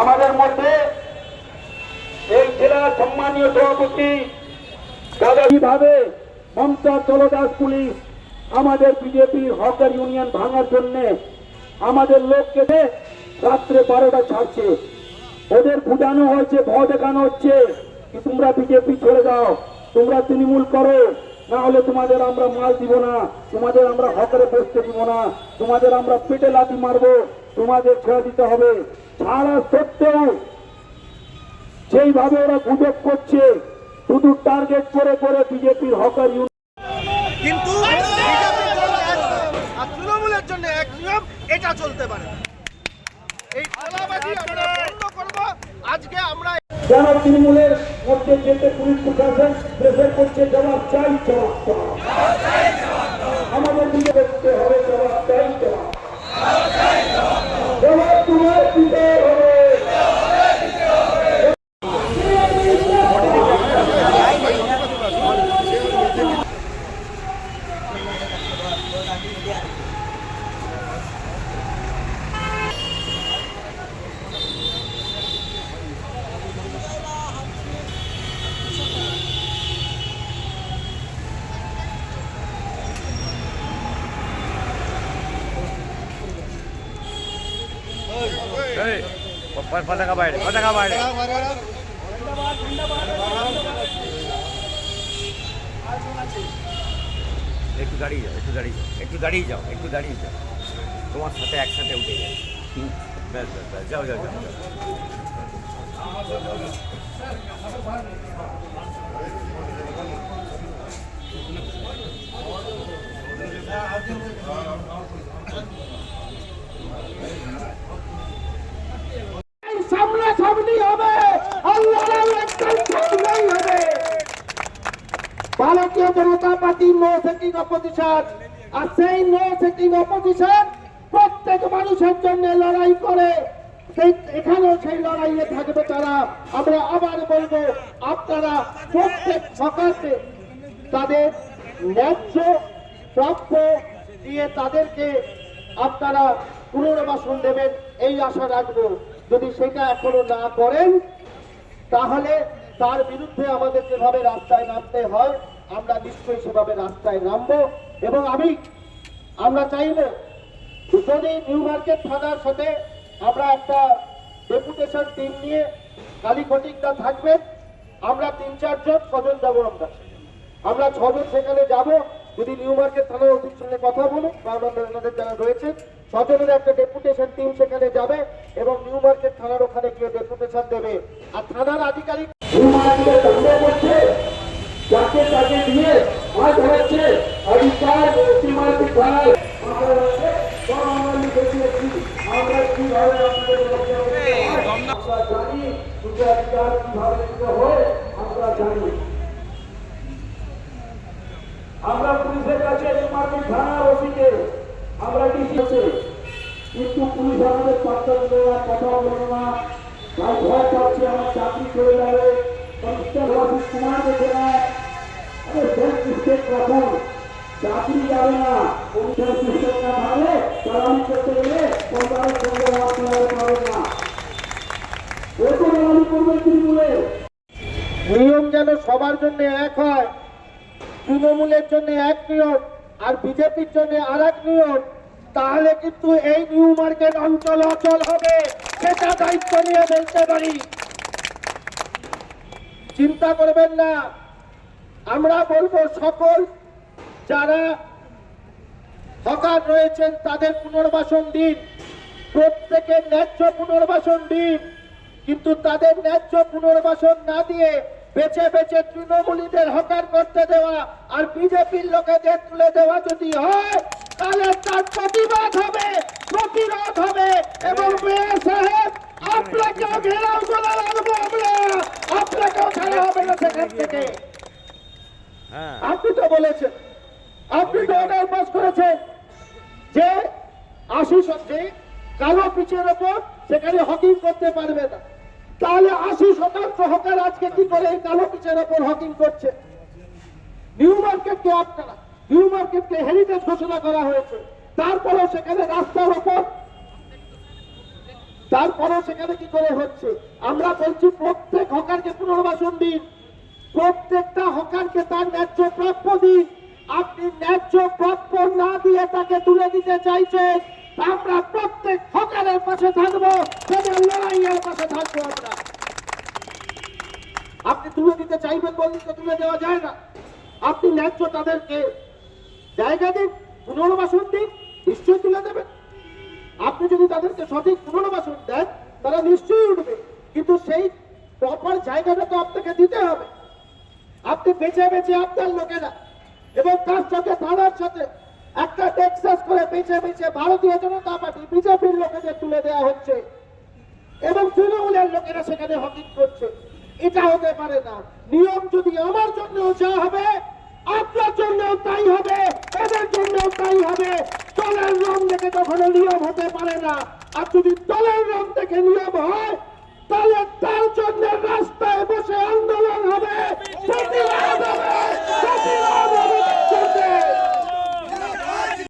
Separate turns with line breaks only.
আমাদের মধ্যে এই জেলার সম্মানীয় সভাপতি কীভাবে মমতা দলদাস পুলিশ আমাদের বিজেপির হকার ইউনিয়ন ভাঙার জন্য আমাদের লোককে রাত্রে বারোটা ছাড়ছে। ওদের বুঝানো হয়েছে, ভয় দেখানো হচ্ছে কি তোমরা বিজেপি ছেড়ে দাও তোমরা তৃণমূল করো, না হলে তোমাদের আমরা মাল দিব না, তোমাদের আমরা হকারে বসতে দিব না, তোমাদের আমরা পেটে লাথি মারবো, তোমাদের ছেড়ে দিতে হবে। ছাড়া সত্ত্বেও যেইভাবে ওরা গুজব করছে শুধু টার্গেট করে করে বিজেপির হকার
কিন্তু তৃণমূলের জন্য এক নিয়ম এটা চলতে পারে। এই তোলাবাজি আমরা বন্ধ করব। আজকে আমরা
যারা তৃণমূলের মধ্যে যেতে পুলিশ প্রশাসন প্রেসার করছে জবাব চাই জবাব আমাদের দিকে দেখতে হবে।
এই, প- পতাকা বাইরে পতাকা বাইরে একটু দাঁড়িয়ে যাও একটু দাঁড়িয়ে যাও একটু দাঁড়িয়ে যাও একটু দাঁড়িয়ে যাও তোমার সাথে একসাথে উঠে যাও ব্যাস ব্যাস ব্যাস যাও যাও যাও যাও।
প্রত্যেক মানুষের জন্য লড়াই করে। এখানেও সেই লড়াইয়ে থাকবে তারা। আমরা আবার বলব, আপনারা প্রত্যেক সকালে তাদের ন্যায্য প্রাপ্য দিয়ে তাদেরকে আপনারা পুনর্বাসন দেবেন, এই আশা রাখব। যদি সেটা এখনও না করেন, তাহলে তার বিরুদ্ধে আমাদের যেভাবে রাস্তায় নামতে হয় আমরা নিশ্চয়ই সেভাবে রাস্তায় নামবো এবং আমি, আমরা চাইব যদি নিউ মার্কেট থানার সাথে আমরা একটা ডেপুটেশন টিম নিয়ে কালীঘটিকটা থাকবে, আমরা তিন চারজন ছজন যাব আমরা? আমরা ছজন সেখানে যাব, যদি নিউ মার্কেট থানার অধিক সঙ্গে কথা বলুন আমাদের যারা রয়েছেন ছজনের একটা ডেপুটেশন টিম সেখানে যাবে এবং নিউ মার্কেট থানার ওখানে গিয়ে ডেপুটেশন দেবে। আর থানার আধিকারিক যাকে তাকে দিয়ে মাছ ধরাচ্ছে অধিকার সীমান্তিক থানায় আমরা দেখিয়েছি আমরা কীভাবে আপনাদের লক্ষ্য করতে হয়, আমরা জানি দুটো অধিকার কীভাবে দিতে হয় আমরা জানি আমরা পুলিশের কাছে মার্কেট থানার ওসিকে আমরা ডিসি আছে কিন্তু পুলিশ আমাদের পাত্তা দিল না কথা বলল না তাই ভয় পাচ্ছে আমার চাকরি চলে যাবে কমিশনার ওয়াসিফ কুমার দেখে না আরে সেলফ রাখুন চাকরি যাবে না। না করতে গেলে সঙ্গে না। করবে তৃণমূলের নিয়ম যেন সবার জন্য এক হয়, তৃণমূলের জন্য এক নিয়ম আর বিজেপির জন্য আর এক নিয়ম তাহলে কিন্তু এই নিউ মার্কেট অঞ্চল অচল হবে, সেটা দায়িত্ব নিয়ে বলতে পারি। চিন্তা করবেন না, আমরা বলব সকল যারা হকার রয়েছেন তাদের পুনর্বাসন দিন। প্রত্যেকের ন্যায্য পুনর্বাসন দিন। কিন্তু তাদের ন্যায্য পুনর্বাসন না দিয়ে বেছে বেছে তৃণমূলীদের হকার করতে দেওয়া আর বিজেপির লোকেদের তুলে দেওয়া যদি হয় তাহলে তার প্রতিবাদ হবে প্রতিরোধ হবে এবং মেয়র সাহেব আপনাকেও ঘেরাও করে রাখব আমরা। আপনাকেও ছাড়া হবে না সেখান থেকে।
হ্যাঁ।
আপনি তো বলেছেন। আপনি তো অর্ডার পাস করেছেন যে আশি শতাংশে কালো পিচের ওপর সেখানে হকিং করতে পারবে না। তাহলে আশি শতাংশ হকার আজকে কি করে এই কালো পিচের ওপর হকিং করছে? নিউ মার্কেটকে আপনারা, নিউ মার্কেটকে হেরিটেজ ঘোষণা করা হয়েছে। তারপরেও সেখানে রাস্তার ওপর, তারপরেও সেখানে কি করে হচ্ছে? আমরা বলছি প্রত্যেক হকারকে পুনর্বাসন দিন। প্রত্যেকটা হকারকে তার ন্যায্য প্রাপ্য দিন। ন্যায্য প্রাপ্য না দিয়ে তাকে তুলে দিতে চাইছেন আমরা প্রত্যেক হকারের পাশে থাকব লড়াইয়ের পাশে থাকব আমরা। আপনি তুলে দিতে চাইবেন বললে তো তুলে দেওয়া যায় না। আপনি ন্যায্য তাদেরকে জায়গা দিন, পুনর্বাসন দিন, নিশ্চয়ই তুলে দেবেন। আপনি যদি তাদেরকে সঠিক পুনর্বাসন দেন, তারা নিশ্চয়ই উঠবে। কিন্তু সেই প্রপার জায়গাটা তো আপনাকে দিতে হবে। আপনি বেছে বেছে আপনার লোকেরা এবং তার সাথে থানার সাথে একটা টেক্সাস করে বেছে বেছে ভারতীয় জনতা পার্টি, বিজেপির লোকেদের তুলে দেওয়া হচ্ছে। এবং তৃণমূলের লোকেরা সেখানে হকিং করছে। এটা হতে পারে না। নিয়ম যদি আমার জন্য যা হবে, আপনার জন্য তাই হবে, এদের জন্য তাই হবে। দলের রং দেখে কখনো নিয়ম হতে পারে না। আর যদি দলের রং দেখে নিয়ম হয়, তাহলে তার জন্য রাস্তায় বসে আন্দোলন হবে। প্রতিবাদ হবে, প্রতিবাদ